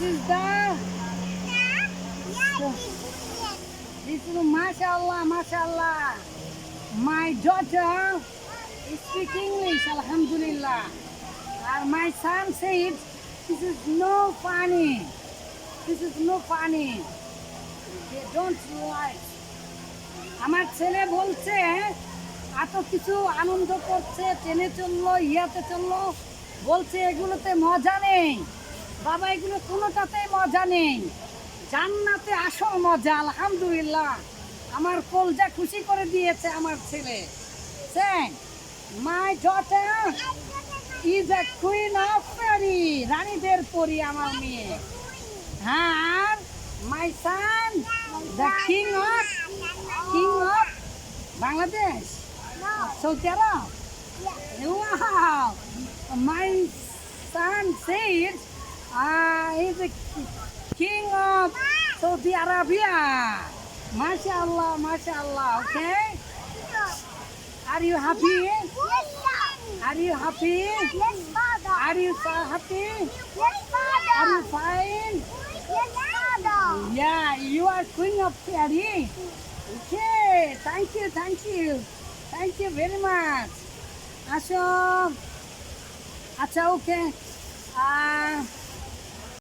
is the this is mashallah mashallah my daughter is speak English alhamdulillah and my son said this is no funny this is no funny they don't like আমার ছেলে বলছে এত কিছু আনন্দ করছে ট্রেনে চলল ইয়াতে চলল বলছে এগুলোতে মজা নেই বাবা, এগুলো কোনোটাতেই মজা নেই। জান্নাতে আসল মজা, আলহামদুলিল্লাহ। আমার কলজা খুশি করে দিয়েছে আমার ছেলে। My daughter is a queen of fairy রানীদের পরি আমার মেয়ে। হ্যাঁ my son the king of king of Bangladesh, Saudi Arab. Wow! My son Ah, he's the king of Saudi Arabia. MashaAllah, MashaAllah, okay? Are you happy? Yes. Are you happy? Yes, father. Are you so happy? Yes, father. Are you fine? Yes, father. Yeah, you are queen of fairy. Okay, thank you, thank you. Thank you very much. Asho. Acha, okay. Uh,